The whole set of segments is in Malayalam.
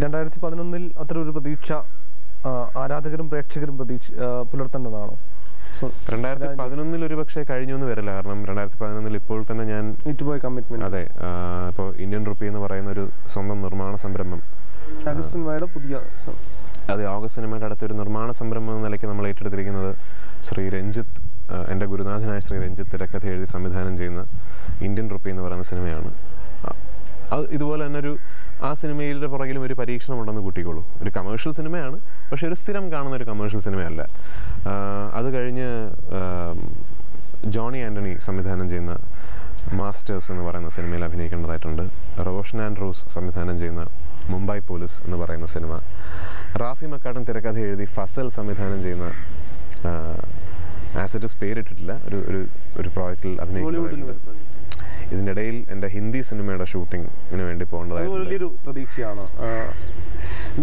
രണ്ടായിരത്തി പതിനൊന്നിൽ അത്ര ഒരു പ്രതീക്ഷ ആരാധകരും പ്രേക്ഷകരും പ്രതീക്ഷ പുലർത്തേണ്ടതാണോ. രണ്ടായിരത്തി പതിനൊന്നിൽ ഒരു പക്ഷേ കഴിഞ്ഞു എന്ന് വരില്ല. കാരണം രണ്ടായിരത്തി പതിനൊന്നിൽ ഇപ്പോൾ തന്നെ ഞാൻ കമ്മിറ്റ്മെന്റ് അതെ ഇപ്പോൾ ഇന്ത്യൻ റുപ്പി എന്ന് പറയുന്ന ഒരു സ്വന്തം നിർമ്മാണ സംരംഭം. സിനിമയുടെ പുതിയ അതെ ഓഗസ്റ്റ് സിനിമയുടെ അടുത്തൊരു നിർമ്മാണ സംരംഭം എന്ന നിലയ്ക്ക് നമ്മൾ ഏറ്റെടുത്തിരിക്കുന്നത് ശ്രീ രഞ്ജിത്ത് എന്റെ ഗുരുനാഥനായ ശ്രീ രഞ്ജിത്ത് തിരക്കഥ എഴുതി സംവിധാനം ചെയ്യുന്ന ഇന്ത്യൻ റുപ്പി എന്ന് പറയുന്ന സിനിമയാണ്. അത് ഇതുപോലെ തന്നെ ഒരു ആ സിനിമയിലെ പുറകിലും ഒരു പരീക്ഷണം ഉണ്ടെന്ന് കൂട്ടിക്കോളൂ. ഒരു കമേഴ്ഷ്യൽ സിനിമയാണ് പക്ഷേ ഒരു സ്ഥിരം കാണുന്ന ഒരു കമേഴ്ഷ്യൽ സിനിമയല്ല. അത് കഴിഞ്ഞ് ജോണി ആന്റണി സംവിധാനം ചെയ്യുന്ന മാസ്റ്റേഴ്സ് എന്ന് പറയുന്ന സിനിമയിൽ അഭിനയിക്കേണ്ടതായിട്ടുണ്ട്. റോഷൻ ആൻഡ്രൂസ് സംവിധാനം ചെയ്യുന്ന മുംബൈ പോലീസ് എന്ന് പറയുന്ന സിനിമ. റാഫി മക്കാടൻ തിരക്കഥ എഴുതി ഫസൽ സംവിധാനം ചെയ്യുന്ന ആസിഡസ് പേരിട്ടിട്ടില്ല. ഒരു ഒരു ഒരു പ്രോജക്റ്റിൽ അഭിനയിക്കുന്നുണ്ട് ഇതിന്റെ ഇടയിൽ എന്റെ ഹിന്ദി സിനിമയുടെ ഷൂട്ടിങ്ങിന് വേണ്ടി പോകേണ്ടതായിരുന്നു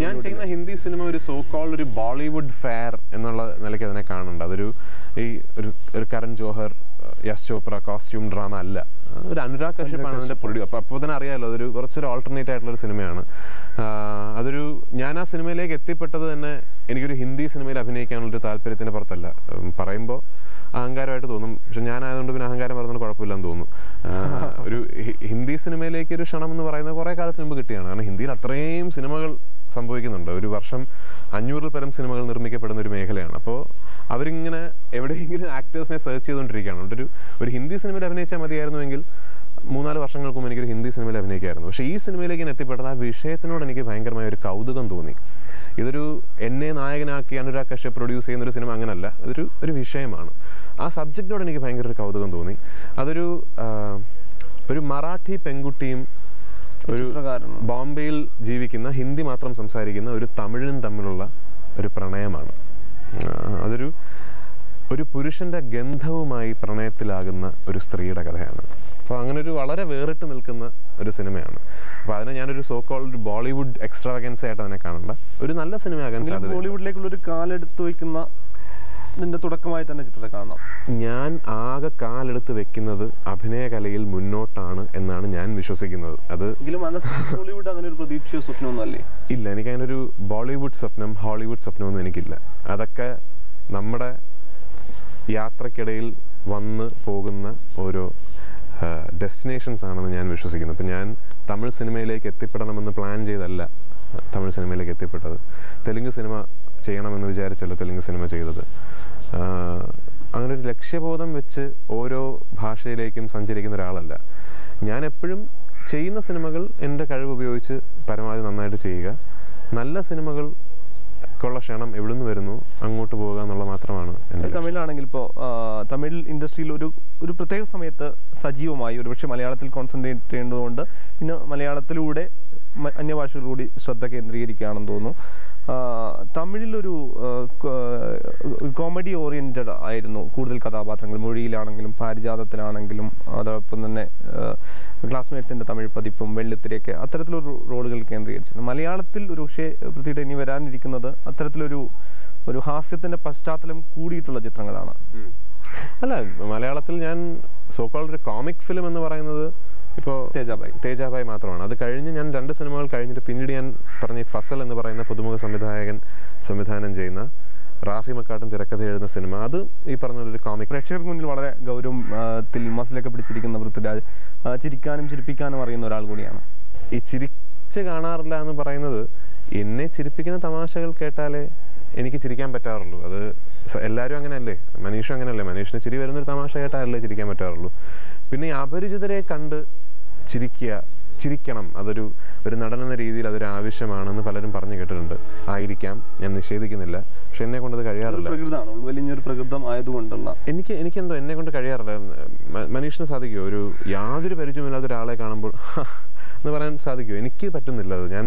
ഞാൻ ചെയ്യുന്ന ഹിന്ദി സിനിമ ഒരു സോ കോൾഡ് ഒരു ബോളിവുഡ് ഫെയർ എന്നുള്ള നിലയ്ക്ക് അതിനെ കാണുന്നുണ്ട്. അതൊരു ഈ ഒരു ഒരു കരൺ ജോഹർ യശ് ചോപ്ര കോസ്റ്റ്യൂം ഡ്രാമ അല്ല. ഒരു അനുരാഗ് കശ്യപ്പാണ് അതിന്റെ പ്രൊഡ്യൂ. അപ്പോൾ അപ്പോൾ തന്നെ അറിയാമല്ലോ അതൊരു കുറച്ചൊരു ആൾട്ടർനേറ്റ് ആയിട്ടുള്ള ഒരു സിനിമയാണ്. അതൊരു ഞാൻ ആ സിനിമയിലേക്ക് എത്തിപ്പെട്ടത് തന്നെ എനിക്കൊരു ഹിന്ദി സിനിമയിൽ അഭിനയിക്കാനുള്ളൊരു താല്പര്യത്തിന്റെ പുറത്തല്ല. പറയുമ്പോൾ അഹങ്കാരമായിട്ട് തോന്നും. പക്ഷെ ഞാനായതുകൊണ്ട് പിന്നെ അഹങ്കാരം പറയുന്നത് കുഴപ്പമില്ലെന്ന് തോന്നുന്നു ഒരു ഹിന്ദി സിനിമയിലേക്ക് ഒരു ക്ഷണം എന്ന് പറയുന്നത് കുറേ കാലത്തിന് മുമ്പ് കിട്ടിയാണ്. കാരണം ഹിന്ദിയിൽ അത്രയും സിനിമകൾ സംഭവിക്കുന്നുണ്ട്. ഒരു വർഷം അഞ്ഞൂറിൽ പരം സിനിമകൾ നിർമ്മിക്കപ്പെടുന്ന ഒരു മേഖലയാണ്. അപ്പോൾ അവരിങ്ങനെ എവിടെയെങ്കിലും ആക്ടേഴ്സിനെ സെർച്ച് ചെയ്തുകൊണ്ടിരിക്കുകയാണ്. ഒരു ഒരു ഹിന്ദി സിനിമയിൽ അഭിനയിച്ചാൽ മതിയായിരുന്നുവെങ്കിൽ മൂന്നാൽ വർഷങ്ങൾക്ക് മുമ്പ് എനിക്കൊരു ഹിന്ദി സിനിമയിൽ അഭിനയിക്കായിരുന്നു. പക്ഷേ ഈ സിനിമയിലേക്ക് ഞാൻ എത്തിപ്പെട്ടത് ആ വിഷയത്തിനോട് എനിക്ക് ഭയങ്കരമായ ഒരു കൗതുകം തോന്നി. ഇതൊരു എന്നെ നായകനാക്കി അനുരാഗ് കശ്യപ് പ്രൊഡ്യൂസ് ചെയ്യുന്ന ഒരു സിനിമ അങ്ങനല്ല. ഇതൊരു ഒരു വിഷയമാണ്. ആ സബ്ജക്റ്റിനോട് എനിക്ക് ഭയങ്കര ഒരു കൗതുകം തോന്നി. അതൊരു ഒരു മറാഠി പെൺകുട്ടിയും ഒരു. ബോംബെയിൽ ജീവിക്കുന്ന ഹിന്ദി മാത്രം സംസാരിക്കുന്ന ഒരു തമിഴനും തമ്മിലുള്ള ഒരു പ്രണയമാണ്. അതൊരു ഒരു പുരുഷന്റെ ഗന്ധവുമായി പ്രണയത്തിലാകുന്ന ഒരു സ്ത്രീയുടെ കഥയാണ്. അപ്പോൾ അങ്ങനെ ഒരു വളരെ വേറിട്ട് നിൽക്കുന്ന ഒരു സിനിമയാണ്. അപ്പോൾ അതിനെ ഞാനൊരു സോ കോൾഡ് ബോളിവുഡ് എക്സ്ട്രാവഗൻസ് ആയിട്ട് അതിനെ കാണണ്ട. ഒരു നല്ല സിനിമയാകാൻ സാധ്യത ബോളിവുഡിലേക്കുള്ള ഒരു കാലെടുത്ത് വയ്ക്കുന്ന ഇതിന്റെ തുടക്കമായി തന്നെ ചിത്രത്തെ കാണാം ഞാൻ ആകെ കാലെടുത്ത് വെക്കുന്നത് അഭിനയകലയിൽ മുന്നോട്ടാണ് എന്നാണ് ഞാൻ വിശ്വസിക്കുന്നത്. അത് ബോളിവുഡ് അങ്ങനെ ഒരു പ്രതീക്ഷയോ സ്വപ്നമൊന്നും അല്ലേ? ഇല്ല എനിക്ക് അങ്ങനെ ഒരു ബോളിവുഡ് സ്വപ്നം ഹോളിവുഡ് സ്വപ്നമൊന്നും എനിക്കില്ല. അതൊക്കെ നമ്മുടെ യാത്രക്കിടയിൽ വന്ന് പോകുന്ന ഓരോ ഡെസ്റ്റിനേഷൻസ് ആണെന്ന് ഞാൻ വിശ്വസിക്കുന്നു. അപ്പം ഞാൻ തമിഴ് സിനിമയിലേക്ക് എത്തിപ്പെടണമെന്ന് പ്ലാൻ ചെയ്തല്ല തമിഴ് സിനിമയിലേക്ക് എത്തിപ്പെട്ടത്. തെലുങ്ക് സിനിമ ചെയ്യണമെന്ന് വിചാരിച്ചല്ല തെലുങ്ക് സിനിമ ചെയ്തത്. അങ്ങനെ ഒരു ലക്ഷ്യബോധം വെച്ച് ഓരോ ഭാഷയിലേക്കും സഞ്ചരിക്കുന്ന ഒരാളല്ല. ഞാൻ എപ്പോഴും ചെയ്യുന്ന സിനിമകൾ എന്റെ കഴിവ് ഉപയോഗിച്ച് പരമാവധി നന്നായിട്ട് ചെയ്യുക. നല്ല സിനിമകൾ ക്കുള്ള ക്ഷണം എവിടെ നിന്ന് വരുന്നു അങ്ങോട്ട് പോവുക എന്നുള്ള മാത്രമാണ്. തമിഴിലാണെങ്കിൽ ഇപ്പോൾ തമിഴ് ഇൻഡസ്ട്രിയിൽ ഒരു ഒരു പ്രത്യേക സമയത്ത് സജീവമായി ഒരുപക്ഷെ മലയാളത്തിൽ കോൺസെൻട്രേറ്റ് ചെയ്യേണ്ടതുകൊണ്ട് പിന്നെ മലയാളത്തിലൂടെ അന്യഭാഷകളിലൂടെ ശ്രദ്ധ കേന്ദ്രീകരിക്കുകയാണെന്ന് തോന്നുന്നു. തമിഴിലൊരു കോമഡി ഓറിയന്റഡ് ആയിരുന്നു കൂടുതൽ കഥാപാത്രങ്ങൾ. മൊഴിയിലാണെങ്കിലും പാരിജാതത്തിലാണെങ്കിലും അതോടൊപ്പം തന്നെ ക്ലാസ്മേറ്റ്സിന്റെ തമിഴ് പതിപ്പും വെള്ളിത്തിരയൊക്കെ അത്തരത്തിലൊരു റോളുകൾ കേന്ദ്രീകരിച്ചിരുന്നു. മലയാളത്തിൽ ഒരു പക്ഷേ പ്രത്യേകിച്ച് ഇനി വരാനിരിക്കുന്നത് അത്തരത്തിലൊരു ഒരു ഹാസ്യത്തിന്റെ പശ്ചാത്തലം കൂടിയിട്ടുള്ള ചിത്രങ്ങളാണ്. അല്ല മലയാളത്തിൽ ഞാൻ സോക്കോൾ ഒരു കോമിക് ഫിലിം എന്ന് പറയുന്നത് ഇപ്പോൾ തേജാബായി. തേജാബായി മാത്രമാണ്. അത് കഴിഞ്ഞ് ഞാൻ രണ്ട് സിനിമകൾ കഴിഞ്ഞിട്ട് പിന്നീട് ഞാൻ പറഞ്ഞ ഫസൽ എന്ന് പറയുന്ന പുതുമുഖ സംവിധായകൻ സംവിധാനം ചെയ്യുന്ന റാഫി മക്കാട്ടും തിരക്കഥ എഴുതുന്ന സിനിമ. അത് ഈ പറഞ്ഞ ഒരു കോമിക് പ്രേക്ഷകർക്ക് മുന്നിൽ വളരെ ഗൗരവത്തിൽ മസിലൊക്കെ പിടിച്ചിരിക്കുന്ന പൃഥ്വിരാജ് ചിരിക്കാനും ചിരിപ്പിക്കാനും അറിയുന്ന ഒരാൾ കൂടിയാണ്. ഈ ചിരിച്ച് കാണാറില്ല എന്ന് പറയുന്നത് എന്നെ ചിരിപ്പിക്കുന്ന തമാശകൾ കേട്ടാലേ എനിക്ക് ചിരിക്കാൻ പറ്റാറുള്ളൂ. അത് എല്ലാവരും അങ്ങനെയല്ലേ? മനീഷും അങ്ങനെയല്ലേ? മനീഷിന് ചിരി വരുന്നൊരു തമാശ കേട്ടാലല്ലേ ചിരിക്കാൻ പറ്റാറുള്ളൂ. പിന്നെ ഈ അപരിചിതരെ കണ്ട് ചിരിക്കുക ചിരിക്കണം. അതൊരു ഒരു നടനെന്ന രീതിയിൽ അതൊരു ആവശ്യമാണെന്ന് പലരും പറഞ്ഞു കേട്ടിട്ടുണ്ട്. ആയിരിക്കാം. ഞാൻ നിഷേധിക്കുന്നില്ല. പക്ഷെ എന്നെ കൊണ്ടത് കഴിയാറില്ല. വലിയൊരു പ്രകൃതം ആയതുകൊണ്ടുള്ള എനിക്ക് എനിക്കെന്തോ എന്നെ കൊണ്ട് കഴിയാറില്ല. മനുഷ്യന് മനീഷിന് സാധിക്കുമോ ഒരു യാതൊരു പരിചയമില്ലാത്ത ഒരാളെ കാണുമ്പോൾ എന്ന് പറയാൻ സാധിക്കുമോ എനിക്ക് പറ്റുന്നില്ല അത്. ഞാൻ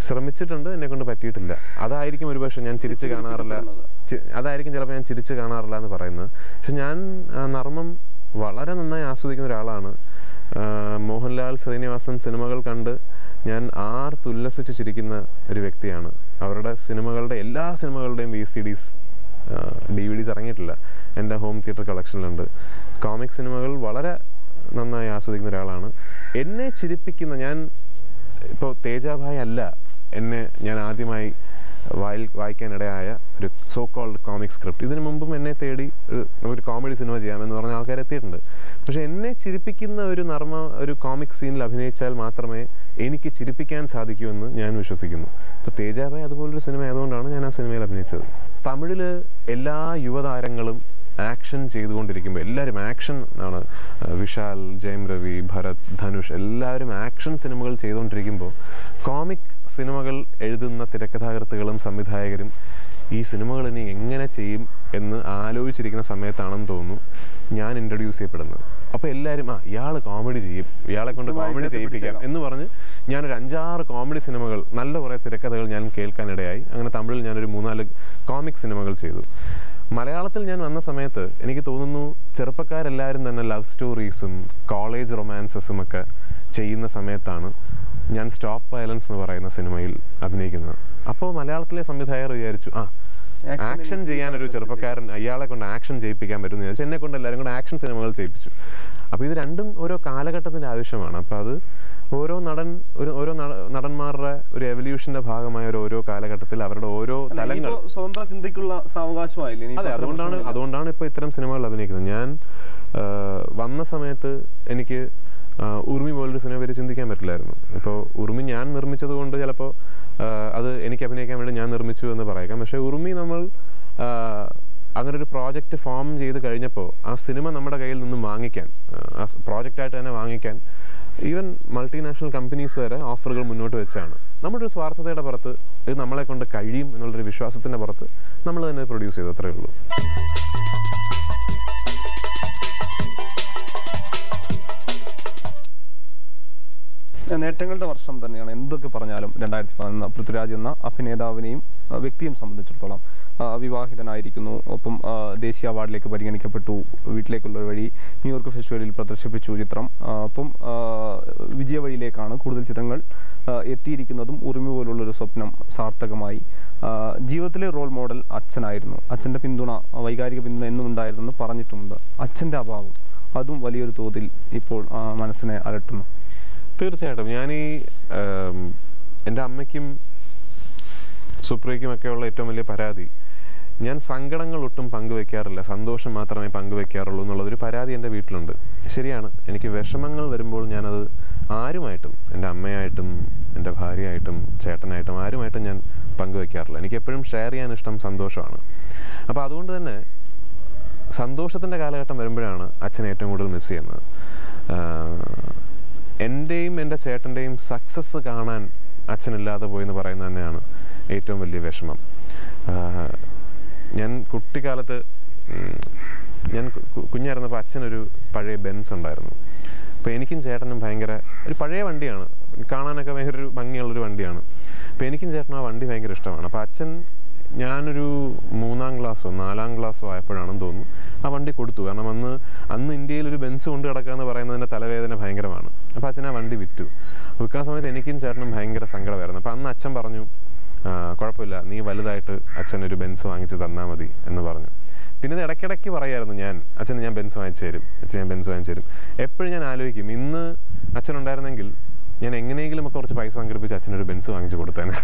ശ്രമിച്ചിട്ടുണ്ട്. എന്നെ കൊണ്ട് പറ്റിയിട്ടില്ല. അതായിരിക്കും ഒരുപക്ഷെ ഞാൻ ചിരിച്ച് കാണാറില്ല. അതായിരിക്കും ചിലപ്പോൾ ഞാൻ ചിരിച്ച് കാണാറില്ല എന്ന് പറയുന്നത്. പക്ഷെ ഞാൻ നർമ്മം വളരെ നന്നായി ആസ്വദിക്കുന്ന ഒരാളാണ്. ആ, ശ്രീനിവാസൻ സിനിമകൾ കണ്ട് ഞാൻ ആർത്തുല്ലസിച്ച് ചിരിക്കുന്ന ഒരു വ്യക്തിയാണ്. അവരുടെ സിനിമകളുടെ എല്ലാ സിനിമകളുടെയും V C Ds D V Ds ഇറങ്ങിയിട്ടില്ല. എന്റെ ഹോം തിയേറ്റർ കളക്ഷനിലുണ്ട്. കോമിക് സിനിമകൾ വളരെ നന്നായി ആസ്വദിക്കുന്ന ഒരാളാണ്. എന്നെ ചിരിപ്പിക്കുന്ന ഞാൻ ഇപ്പോൾ തേജാഭായ് അല്ല. എന്നെ ഞാൻ ആദ്യമായി വായി വായിക്കാനിടയായ ഒരു സോ കോൾഡ് കോമിക് സ്ക്രിപ്റ്റ് ഇതിനു മുമ്പും എന്നെ തേടി ഒരു കോമഡി സിനിമ ചെയ്യാമെന്ന് പറഞ്ഞ ആൾക്കാർ എത്തിയിട്ടുണ്ട്. പക്ഷെ എന്നെ ചിരിപ്പിക്കുന്ന ഒരു നർമ്മ ഒരു കോമിക് സീനിൽ അഭിനയിച്ചാൽ മാത്രമേ എനിക്ക് ചിരിപ്പിക്കാൻ സാധിക്കൂ ഞാൻ വിശ്വസിക്കുന്നു. ഇപ്പോൾ തേജാബായ് അതുപോലൊരു സിനിമ ആയതുകൊണ്ടാണ് ഞാൻ ആ സിനിമയിൽ അഭിനയിച്ചത്. തമിഴിൽ എല്ലാ യുവതാരങ്ങളും ആക്ഷൻ ചെയ്തുകൊണ്ടിരിക്കുമ്പോൾ എല്ലാവരും ആക്ഷൻ ആണ്. വിശാൽ ജയം രവി ഭരത് ധനുഷ് എല്ലാവരും ആക്ഷൻ സിനിമകൾ ചെയ്തുകൊണ്ടിരിക്കുമ്പോൾ കോമിക് സിനിമകൾ എഴുതുന്ന തിരക്കഥാകൃത്തുകളും സംവിധായകരും ഈ സിനിമകൾ ഇനി എങ്ങനെ ചെയ്യും എന്ന് ആലോചിച്ചിരിക്കുന്ന സമയത്താണെന്ന് തോന്നുന്നു ഞാൻ ഇൻട്രൊഡ്യൂസ് ചെയ്യപ്പെടുന്നത്. അപ്പോൾ എല്ലാവരും ആ ഇയാൾ കോമഡി ചെയ്യും ഇയാളെ കൊണ്ട് കോമഡി ചെയ്യിപ്പിക്കാം എന്ന് പറഞ്ഞ് ഞാനൊരു അഞ്ചാറ് കോമഡി സിനിമകൾ നല്ല കുറേ തിരക്കഥകൾ ഞാൻ കേൾക്കാനിടയായി. അങ്ങനെ തമിഴിൽ ഞാനൊരു മൂന്നാൽ കോമിക് സിനിമകൾ ചെയ്തു. മലയാളത്തിൽ ഞാൻ വന്ന സമയത്ത് എനിക്ക് തോന്നുന്നു ചെറുപ്പക്കാരെല്ലാവരും തന്നെ ലവ് സ്റ്റോറീസും കോളേജ് റൊമാൻസസും ഒക്കെ ചെയ്യുന്ന സമയത്താണ് ഞാൻ സ്റ്റോപ്പ് വയലൻസ് എന്ന് പറയുന്ന സിനിമയിൽ അഭിനയിക്കുന്നത് അപ്പോൾ മലയാളത്തിലെ സംവിധായകർ വിചാരിച്ചു ആ ആക്ഷൻ ചെയ്യാനൊരു ചെറുപ്പക്കാരൻ അയാളെ കൊണ്ട് ആക്ഷൻ ചെയ്യിപ്പിക്കാൻ പറ്റുന്ന വിചാരിച്ചു. എന്നെ കൊണ്ട് എല്ലാവരും കൂടെ ആക്ഷൻ സിനിമകൾ ചെയ്യിപ്പിച്ചു. അപ്പോൾ ഇത് രണ്ടും ഓരോ കാലഘട്ടത്തിന്റെ ആവശ്യമാണ്. അപ്പോൾ അത് ഓരോ നടൻ ഒരു ഓരോ നടന്മാരുടെ ഒരു എവല്യൂഷന്റെ ഭാഗമായ ഒരു ഓരോ കാലഘട്ടത്തിൽ അവരുടെ ഓരോ തലങ്ങൾ സ്വതന്ത്ര ചിന്തയ്ക്കുള്ള സാവകാശമായില്ലേ? അതെ അതുകൊണ്ടാണ് അതുകൊണ്ടാണ് ഇപ്പോൾ ഇത്തരം സിനിമകൾ അഭിനയിക്കുന്നത്. ഞാൻ വന്ന സമയത്ത് എനിക്ക് ഉറുമി പോലൊരു സിനിമ പേര് ചിന്തിക്കാൻ പറ്റില്ലായിരുന്നു. ഇപ്പോൾ ഉറുമി ഞാൻ നിർമ്മിച്ചത് കൊണ്ട് ചിലപ്പോൾ അത് എനിക്ക് അഭിനയിക്കാൻ വേണ്ടി ഞാൻ നിർമ്മിച്ചു എന്ന് പറയാം. പക്ഷേ ഉറുമി നമ്മൾ അങ്ങനെ ഒരു പ്രോജക്റ്റ് ഫോം ചെയ്ത് കഴിഞ്ഞപ്പോൾ ആ സിനിമ നമ്മുടെ കയ്യിൽ നിന്നും വാങ്ങിക്കാൻ ആ പ്രോജക്റ്റായിട്ട് തന്നെ വാങ്ങിക്കാൻ ഈവൻ മൾട്ടിനാഷണൽ കമ്പനീസ് വരെ ഓഫറുകൾ മുന്നോട്ട് വെച്ചാണ്. നമ്മുടെ ഒരു സ്വാർത്ഥതയുടെ പുറത്ത് ഇത് നമ്മളെ കൊണ്ട് കഴിയും എന്നുള്ളൊരു വിശ്വാസത്തിന്റെ പുറത്ത് നമ്മൾ തന്നെ പ്രൊഡ്യൂസ് ചെയ്തു. അത്രയേ ഉള്ളൂ. നേട്ടങ്ങളുടെ വർഷം തന്നെയാണ് എന്തൊക്കെ പറഞ്ഞാലും രണ്ടായിരത്തി പതിനൊന്ന് പൃഥ്വിരാജ് എന്ന അഭിനേതാവിനെയും വ്യക്തിയും സംബന്ധിച്ചിടത്തോളം വിവാഹിതനായിരിക്കുന്നു. ഒപ്പം ദേശീയ അവാർഡിലേക്ക് പരിഗണിക്കപ്പെട്ടു. വീട്ടിലേക്കുള്ള വഴി ന്യൂയോർക്ക് ഫെസ്റ്റിവലിൽ പ്രദർശിപ്പിച്ചു ചിത്രം. ഒപ്പം വിജയവഴിയിലേക്കാണ് കൂടുതൽ ചിത്രങ്ങൾ എത്തിയിരിക്കുന്നതും ഉറുമി പോലുള്ളൊരു സ്വപ്നം സാർത്ഥകമായി. ജീവിതത്തിലെ റോൾ മോഡൽ അച്ഛനായിരുന്നു. അച്ഛന്റെ പിന്തുണ വൈകാരിക പിന്തുണ എന്നും ഉണ്ടായിരുന്നെന്ന് പറഞ്ഞിട്ടുണ്ട് അച്ഛന്റെ അഭാവം അതും വലിയൊരു തോതിൽ ഇപ്പോൾ മനസ്സിനെ അലട്ടുന്നു. തീർച്ചയായിട്ടും. ഞാൻ ഈ എന്റെ അമ്മയ്ക്കും സുപ്രിയയ്ക്കും ഒക്കെയുള്ള ഏറ്റവും വലിയ പരാതി. ഞാൻ സങ്കടങ്ങൾ ഒട്ടും പങ്കുവെക്കാറില്ല. സന്തോഷം മാത്രമേ പങ്കുവെക്കാറുള്ളൂ എന്നുള്ളൊരു പരാതി എന്റെ വീട്ടിലുണ്ട്. ശരിയാണ്. എനിക്ക് വിഷമങ്ങൾ വരുമ്പോൾ ഞാനത് ആരുമായിട്ടും എന്റെ അമ്മയായിട്ടും എന്റെ ഭാര്യയായിട്ടും ചേട്ടനായിട്ടും ആരുമായിട്ടും ഞാൻ പങ്കുവെക്കാറില്ല. എനിക്ക് എപ്പോഴും ഷെയർ ചെയ്യാൻ ഇഷ്ടം സന്തോഷമാണ്. അപ്പോൾ അതുകൊണ്ട് തന്നെ സന്തോഷത്തിന്റെ കാലഘട്ടം വരുമ്പോഴാണ് അച്ഛനെ ഏറ്റവും കൂടുതൽ മിസ് ചെയ്യുന്നത്. എന്റെയും എന്റെ ചേട്ടന്റെയും സക്സസ് കാണാൻ അച്ഛനില്ലാതെ പോയി എന്ന് പറയുന്നത് തന്നെയാണ് ഏറ്റവും വലിയ വിഷമം. ഞാൻ കുട്ടിക്കാലത്ത് ഞാൻ കുഞ്ഞായിരുന്നപ്പോൾ അച്ഛനൊരു പഴയ ബെൻസ് ഉണ്ടായിരുന്നു. അപ്പോൾ എനിക്കും ചേട്ടനും ഭയങ്കര ഒരു പഴയ വണ്ടിയാണ്. കാണാനൊക്കെ ഭയങ്കര ഒരു ഭംഗിയുള്ളൊരു വണ്ടിയാണ്. അപ്പോൾ എനിക്കും ചേട്ടനും ആ വണ്ടി ഭയങ്കര ഇഷ്ടമാണ്. അപ്പോൾ അച്ഛൻ ഞാനൊരു മൂന്നാം ക്ലാസ്സോ നാലാം ക്ലാസ്സോ ആയപ്പോഴാണെന്ന് തോന്നുന്നു. ആ വണ്ടി കൊടുത്തു. കാരണം അന്ന് അന്ന് ഇന്ത്യയിൽ ഒരു ബെൻസ് കൊണ്ട് കിടക്കുക എന്ന് പറയുന്നതിന്റെ തലവേദന ഭയങ്കരമാണ്. അപ്പോൾ അച്ഛൻ ആ വണ്ടി വിറ്റു. വിൽക്കാൻ സമയത്ത് എനിക്കും ചേട്ടനും ഭയങ്കര സങ്കടമായിരുന്നു. അപ്പോൾ അന്ന് അച്ഛൻ പറഞ്ഞു കുഴപ്പമില്ല. നീ വലുതായിട്ട് അച്ഛനൊരു ബെൻസ് വാങ്ങിച്ച് തന്നാൽ മതി എന്ന് പറഞ്ഞു. പിന്നെ ഇടയ്ക്കിടയ്ക്ക് പറയായിരുന്നു ഞാൻ അച്ഛന് ഞാൻ ബെൻസ് വാങ്ങിച്ചു തരും. അച്ഛൻ ഞാൻ ബെൻസ് വാങ്ങിച്ചു തരും. എപ്പോഴും ഞാൻ ആലോചിക്കും. ഇന്ന് അച്ഛൻ ഉണ്ടായിരുന്നെങ്കിൽ ഞാൻ എങ്ങനെയെങ്കിലും ഒക്കെ കുറച്ച് പൈസ സംഘടിപ്പിച്ച് അച്ഛനൊരു ബെൻസ് വാങ്ങിച്ചു കൊടുത്തേനെ.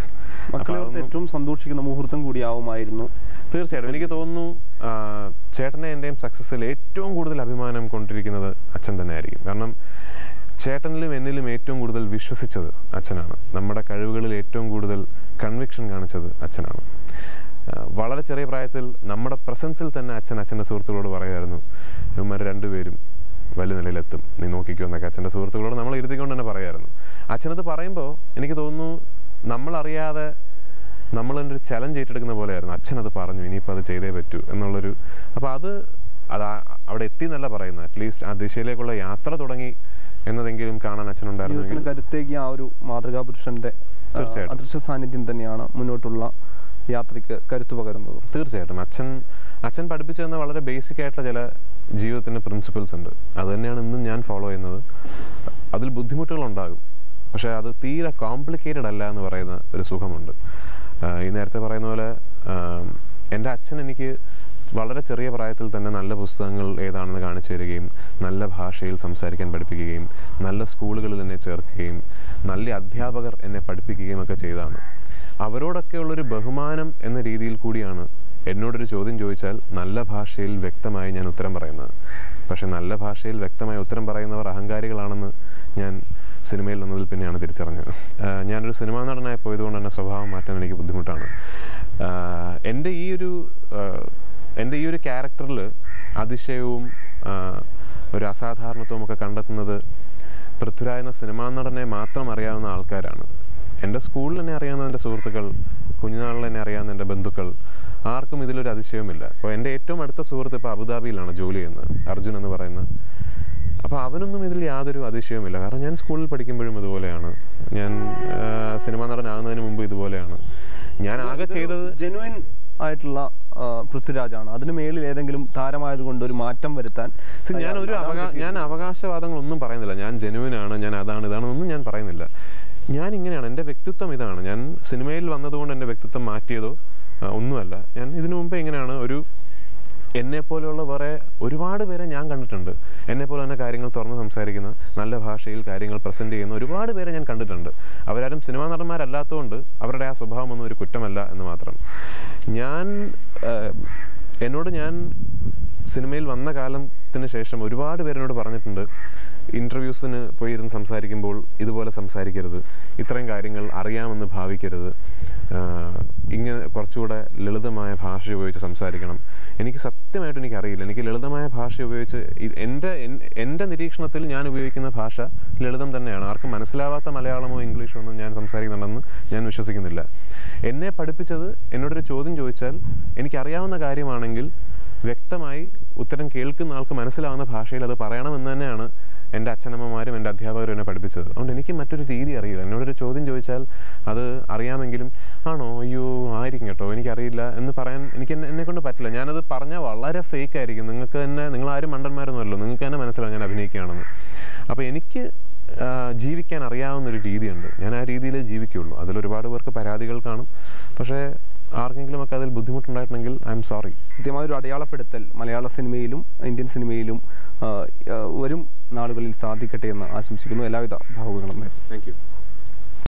ഏറ്റവും സന്തോഷിക്കുന്ന മുഹൂർത്തം കൂടിയാവുമായിരുന്നു. തീർച്ചയായിട്ടും. എനിക്ക് തോന്നുന്നു ചേട്ടനെ എന്റെയും സക്സസ്സിൽ ഏറ്റവും കൂടുതൽ അഭിമാനം കൊണ്ടിരിക്കുന്നത് അച്ഛൻ തന്നെയായിരിക്കും. കാരണം ചേട്ടനിലും എന്നിലും ഏറ്റവും കൂടുതൽ വിശ്വസിച്ചത് അച്ഛനാണ്. നമ്മുടെ കഴിവുകളിൽ ഏറ്റവും കൂടുതൽ കൺവിക്ഷൻ കാണിച്ചത് അച്ഛനാണ്. വളരെ ചെറിയ പ്രായത്തിൽ നമ്മുടെ പ്രസൻസിൽ തന്നെ അച്ഛൻ അച്ഛന്റെ സുഹൃത്തുക്കളോട് പറയുമായിരുന്നു ഇവന്മാർ രണ്ടുപേരും വലിയ നിലയിലെത്തും. നീ നോക്കിക്കോ എന്നൊക്കെ അച്ഛന്റെ സുഹൃത്തുക്കളോട് നമ്മൾ ഇരുത്തിക്കൊണ്ട് തന്നെ പറയായിരുന്നു അച്ഛനത് പറയുമ്പോൾ എനിക്ക് തോന്നുന്നു നമ്മളറിയാതെ നമ്മൾ ഒരു ചലഞ്ച് ഏറ്റെടുക്കുന്ന പോലെയായിരുന്നു. അച്ഛനത് പറഞ്ഞു ഇനിയിപ്പോൾ അത് ചെയ്തേ പറ്റൂ എന്നുള്ളൊരു അപ്പോൾ അത് അത് അവിടെ എത്തി എന്നല്ല പറയുന്നത് അറ്റ്ലീസ്റ്റ് ആ ദിശയിലേക്കുള്ള യാത്ര തുടങ്ങി എന്നതെങ്കിലും കാണാൻ അച്ഛനുണ്ടായിരുന്നു കരുത്തേക്ക് ആ ഒരു മാതൃകാ പുരുഷന്റെ തീർച്ചയായിട്ടും. അദൃശ്യ സാന്നിധ്യം തന്നെയാണ് മുന്നോട്ടുള്ള യാത്രയ്ക്ക് കരുത്തു പകരുന്നത്? തീർച്ചയായിട്ടും. അച്ഛൻ അച്ഛൻ പഠിപ്പിച്ചു തന്ന വളരെ ബേസിക് ആയിട്ടുള്ള ചില ജീവിതത്തിന്റെ പ്രിൻസിപ്പിൾസ് ഉണ്ട്. അത് തന്നെയാണ് ഇന്നും ഞാൻ ഫോളോ ചെയ്യുന്നത്. അതിൽ ബുദ്ധിമുട്ടുകളുണ്ടാകും. പക്ഷേ അത് തീരെ കോംപ്ലിക്കേറ്റഡ് അല്ല എന്ന് പറയുന്ന ഒരു സുഖമുണ്ട്. ഈ നേരത്തെ പറയുന്ന പോലെ എന്റെ അച്ഛൻ എനിക്ക് വളരെ ചെറിയ പ്രായത്തിൽ തന്നെ നല്ല പുസ്തകങ്ങൾ ഏതാണെന്ന് കാണിച്ചു തരികയും നല്ല ഭാഷയിൽ സംസാരിക്കാൻ പഠിപ്പിക്കുകയും നല്ല സ്കൂളുകളിൽ എന്നെ ചേർക്കുകയും നല്ല അധ്യാപകർ എന്നെ പഠിപ്പിക്കുകയും ഒക്കെ ചെയ്തതാണ് അവരോടൊക്കെ ഉള്ളൊരു ബഹുമാനം എന്ന രീതിയിൽ കൂടിയാണ് എന്നോടൊരു ചോദ്യം ചോദിച്ചാൽ നല്ല ഭാഷയിൽ വ്യക്തമായി ഞാൻ ഉത്തരം പറയുന്നത്. പക്ഷെ നല്ല ഭാഷയിൽ വ്യക്തമായി ഉത്തരം പറയുന്നവർ അഹങ്കാരികളാണെന്ന് ഞാൻ സിനിമയിൽ വന്നതിൽ പിന്നെയാണ് തിരിച്ചറിഞ്ഞത്. ഞാനൊരു സിനിമാ നടനായി പോയതുകൊണ്ട് തന്നെ സ്വഭാവം മാറ്റാൻ എനിക്ക് ബുദ്ധിമുട്ടാണ്. എന്റെ ഈ ഒരു എന്റെ ഈ ഒരു ക്യാരക്ടറിൽ അതിശയവും ഒരു അസാധാരണത്വവും ഒക്കെ കണ്ടെത്തുന്നത് പൃഥ്വിരാജ് എന്ന സിനിമാ നടനെ മാത്രം അറിയാവുന്ന ആൾക്കാരാണ്. എന്റെ സ്കൂളിൽ തന്നെ അറിയാവുന്ന എന്റെ സുഹൃത്തുക്കൾ കുഞ്ഞുനാളിൽ തന്നെ അറിയാവുന്ന എന്റെ ബന്ധുക്കൾ ആർക്കും ഇതിലൊരു അതിശയവുമില്ല. അപ്പോൾ എന്റെ ഏറ്റവും അടുത്ത സുഹൃത്ത് ഇപ്പോൾ അബുദാബിയിലാണ് ജോലി ചെയ്യുന്നത് അർജുൻ എന്ന് പറയുന്ന. അപ്പോൾ അവനൊന്നും ഇതിൽ യാതൊരു അതിശയവുമില്ല. കാരണം ഞാൻ സ്കൂളിൽ പഠിക്കുമ്പോഴും ഇതുപോലെയാണ്. ഞാൻ സിനിമാ നടനാകുന്നതിന് മുമ്പ് ഇതുപോലെയാണ്. ഞാൻ ആകെ ചെയ്തത് ജെനുവിൻ ആയിട്ടുള്ള പൃഥ്വിരാജാണ്. അതിന് മേളിൽ ഏതെങ്കിലും താരമായതുകൊണ്ട് ഒരു മാറ്റം വരുത്താൻ ഞാൻ ഒരു അവകാ ഞാൻ അവകാശവാദങ്ങളൊന്നും പറയുന്നില്ല. ഞാൻ ജെനുവിനാണ് ഞാൻ അതാണ് ഇതാണെന്നൊന്നും ഞാൻ പറയുന്നില്ല. ഞാൻ ഇങ്ങനെയാണ് എന്റെ വ്യക്തിത്വം ഇതാണ്. ഞാൻ സിനിമയിൽ വന്നതുകൊണ്ട് എന്റെ വ്യക്തിത്വം മാറ്റിയതോ ഒന്നുമല്ല. ഞാൻ ഇതിനു മുമ്പേ ഇങ്ങനെയാണ് ഒരു എന്നെ പോലെയുള്ള വേറെ ഒരുപാട് പേരെ ഞാൻ കണ്ടിട്ടുണ്ട്. എന്നെ പോലെ തന്നെ കാര്യങ്ങൾ തുറന്ന് സംസാരിക്കുന്ന നല്ല ഭാഷയിൽ കാര്യങ്ങൾ പ്രസന്റ് ചെയ്യുന്ന ഒരുപാട് പേരെ ഞാൻ കണ്ടിട്ടുണ്ട്. അവരാരും സിനിമാ നടന്മാരല്ലാത്തതുകൊണ്ട് അവരുടെ ആ സ്വഭാവമൊന്നും ഒരു കുറ്റമല്ല എന്ന് മാത്രം. ഞാൻ എന്നോട് ഞാൻ സിനിമയിൽ വന്ന കാലത്തിന് ശേഷം ഒരുപാട് പേരെന്നോട് പറഞ്ഞിട്ടുണ്ട് ഇന്റർവ്യൂസിന് പോയിരുന്ന് സംസാരിക്കുമ്പോൾ ഇതുപോലെ സംസാരിക്കരുത്. ഇത്രയും കാര്യങ്ങൾ അറിയാമെന്ന് ഭാവിക്കരുത്. ഇങ്ങനെ കുറച്ചുകൂടെ ലളിതമായ ഭാഷ ഉപയോഗിച്ച് സംസാരിക്കണം. എനിക്ക് സത്യമായിട്ട് എനിക്ക് അറിയില്ല എനിക്ക് ലളിതമായ ഭാഷ ഉപയോഗിച്ച് എന്റെ എന്റെ നിരീക്ഷണത്തിൽ ഞാൻ ഉപയോഗിക്കുന്ന ഭാഷ ലളിതം തന്നെയാണ്. ആർക്കും മനസ്സിലാവാത്ത മലയാളമോ ഇംഗ്ലീഷോ ഒന്നും ഞാൻ സംസാരിക്കുന്നുണ്ടെന്ന് ഞാൻ വിശ്വസിക്കുന്നില്ല. എന്നെ പഠിപ്പിച്ചത് എന്നോടൊരു ചോദ്യം ചോദിച്ചാൽ എനിക്കറിയാവുന്ന കാര്യമാണെങ്കിൽ വ്യക്തമായി ഉത്തരം കേൾക്കുന്ന ആൾക്ക് മനസ്സിലാവുന്ന ഭാഷയിൽ അത് പറയണമെന്ന് തന്നെയാണ് എന്റെ അച്ഛനമ്മമാരും എന്റെ അധ്യാപകരും എന്നെ പഠിപ്പിച്ചത്. അതുകൊണ്ട് എനിക്ക് മറ്റൊരു രീതി അറിയില്ല. എന്നോടൊരു ചോദ്യം ചോദിച്ചാൽ അത് അറിയാമെങ്കിലും ആണോ? അയ്യോ ആയിരിക്കും കേട്ടോ. എനിക്കറിയില്ല എന്ന് പറയാൻ എനിക്ക് എന്നെ കൊണ്ട് പറ്റില്ല. ഞാനത് പറഞ്ഞാൽ വളരെ ഫേക്ക് ആയിരിക്കും. നിങ്ങൾക്ക് തന്നെ നിങ്ങളാരും മണ്ടന്മാരൊന്നുമല്ലോ നിങ്ങൾക്ക് തന്നെ മനസ്സിലാവും ഞാൻ അഭിനയിക്കുകയാണെന്ന്. അപ്പോൾ എനിക്ക് ജീവിക്കാൻ അറിയാവുന്ന ഒരു രീതിയുണ്ട്. ഞാൻ ആ രീതിയിലേ ജീവിക്കുകയുള്ളൂ. അതിലൊരുപാട് പേർക്ക് പരാതികൾ കാണും. പക്ഷേ ആർക്കെങ്കിലും ഒക്കെ അതിൽ ബുദ്ധിമുട്ടുണ്ടായിട്ടുണ്ടെങ്കിൽ ഐ എം സോറി. കൃത്യമായ ഒരു അടയാളപ്പെടുത്തൽ മലയാള സിനിമയിലും ഇന്ത്യൻ സിനിമയിലും വരും നാളുകളിൽ സാധിക്കട്ടെ എന്ന് ആശംസിക്കുന്നു. എല്ലാവിധ ഭാവുകങ്ങളും നേരുന്നു. Thank you